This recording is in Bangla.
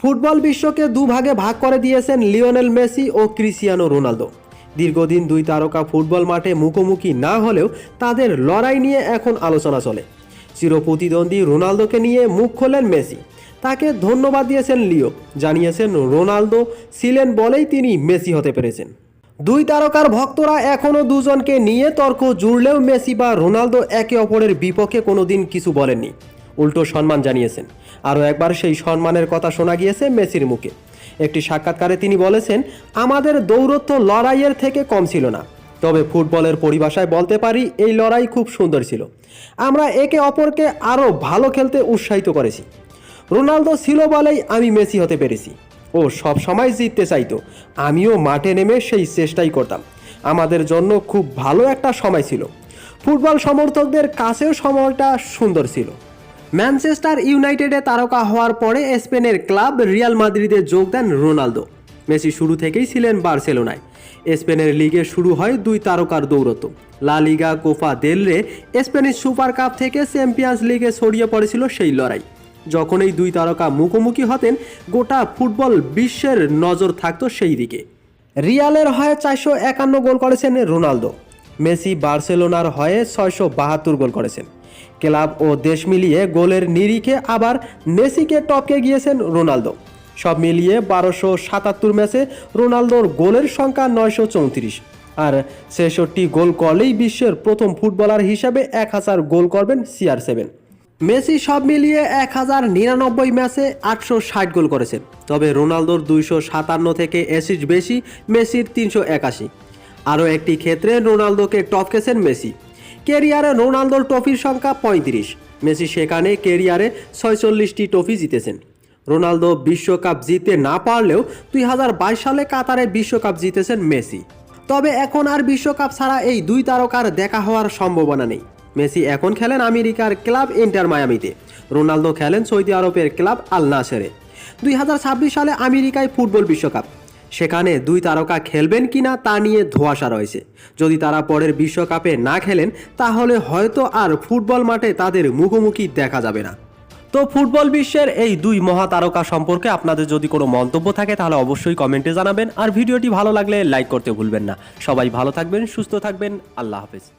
ফুটবল বিশ্বকে দুভাগে ভাগ করে দিয়েছেন লিওনেল মেসি ও ক্রিস্টিয়ানো রোনালদো। দীর্ঘদিন দুই তারকা ফুটবল মাঠে মুখোমুখি না হলেও তাদের লড়াই নিয়ে এখন আলোচনা চলে। চিরপ্রতিদ্বন্দ্বী রোনালদোকে নিয়ে মুখ খোলেন মেসি। তাকে ধন্যবাদ দিয়েছেন লিও, জানিয়েছেন রোনালদো, ছিলেন বলেই তিনি মেসি হতে পেরেছেন। দুই তারকার ভক্তরা এখনও দুজনকে নিয়ে তর্ক জুড়লেও মেসি বা রোনালদো একে অপরের বিপক্ষে কোনোদিন কিছু বলেননি। উল্টো সম্মান জানিয়েছেন। আরও একবার সেই সম্মানের কথা শোনা গিয়েছে মেসির মুখে। একটি সাক্ষাৎকারে তিনি বলেছেন, আমাদের দৌরত্ব লড়াইয়ের থেকে কম ছিল না। তবে ফুটবলের পরিভাষায় বলতে পারি, এই লড়াই খুব সুন্দর ছিল। আমরা একে অপরকে আরও ভালো খেলতে উৎসাহিত করেছি। রোনালদো ছিল বলেই আমি মেসি হতে পেরেছি। ও সব সময় জিততে চাইতো। আমিও মাঠে নেমে সেই চেষ্টাই করতাম। আমাদের জন্য খুব ভালো একটা সময় ছিল। ফুটবল সমর্থকদের কাছেও সময়টা সুন্দর ছিল। ম্যানচেস্টার ইউনাইটেডে তারকা হওয়ার পরে স্পেনের ক্লাব রিয়াল মাদ্রিদে যোগ দেন রোনালদো। মেসি শুরু থেকেই ছিলেন বার্সেলোনায়। স্পেনের লিগে শুরু হয় দুই তারকার দৌরত্ব। লা Liga Copa del Rey Spanish super cup থেকে চ্যাম্পিয়ন্স লিগে ছড়িয়ে পড়েছিল সেই লড়াই। যখন এই দুই তারকা মুখোমুখি হতেন, গোটা ফুটবল বিশ্বের নজর থাকতো সেই দিকে। রিয়ালের হয়ে চারশো একান্ন গোল করেছেন রোনালদো। মেসি বার্সেলোনার হয়ে ছয়শো বাহাত্তর গোল করেছেন। ক্লাব ও দেশ মিলিয়ে গোলের নিরিখে আবার মেসিকে টপকে গিয়েছেন রোনালদো। সব মিলিয়ে বারোশো সাতাত্তর ম্যাচে রোনালদোর গোলের সংখ্যা নয়শো চৌত্রিশ। আর ছেষট্টি গোল করলেই বিশ্বের প্রথম ফুটবলার হিসাবে এক হাজার গোল করবেন সিআর সেভেন। মেসি সব মিলিয়ে এক হাজার নিরানব্বই ম্যাচে আটশো ষাট গোল করেছেন তবে রোনালদোর দুইশো সাতান্ন থেকে অ্যাসিস্ট বেশি, মেসির তিনশো একাশি। আরও একটি ক্ষেত্রে রোনালদোকে টপকেছেন মেসি। কেরিয়ারে রোনালদোর ট্রফির সংখ্যা পঁয়ত্রিশ। মেসি সেখানে কেরিয়ারে ছয়চল্লিশটি ট্রফি জিতেছেন। রোনালদো বিশ্বকাপ জিতে না পারলেও দুই হাজার বাইশ সালে কাতারে বিশ্বকাপ জিতেছেন মেসি। তবে এখন আর বিশ্বকাপ ছাড়া এই দুই তারকার দেখা হওয়ার সম্ভাবনা নেই। মেসি এখন খেলেন আমেরিকার ক্লাব ইন্টার মায়ামিতে। রোনালদো খেলেন সৌদি আরবের ক্লাব আল নাসেরে। দুই হাজার ছাব্বিশ সালে আমেরিকায় ফুটবল বিশ্বকাপ। সেখানে দুই তারকা খেলবেন কি না তা নিয়ে ধোয়াশা রয়েছে। যদি তারা পরের বিশ্বকাপে না খেলেন, তাহলে হয়তো আর ফুটবল মাঠে তাদের মুখোমুখি দেখা যাবে না। তো ফুটবল বিশ্বের এই দুই মহাতারকা সম্পর্কে আপনাদের যদি কোনো মন্তব্য থাকে, তাহলে অবশ্যই কমেন্টে জানাবেন। আর ভিডিওটি ভালো লাগলে লাইক করতে ভুলবেন না। সবাই ভালো থাকবেন, সুস্থ থাকবেন। আল্লাহ হাফেজ।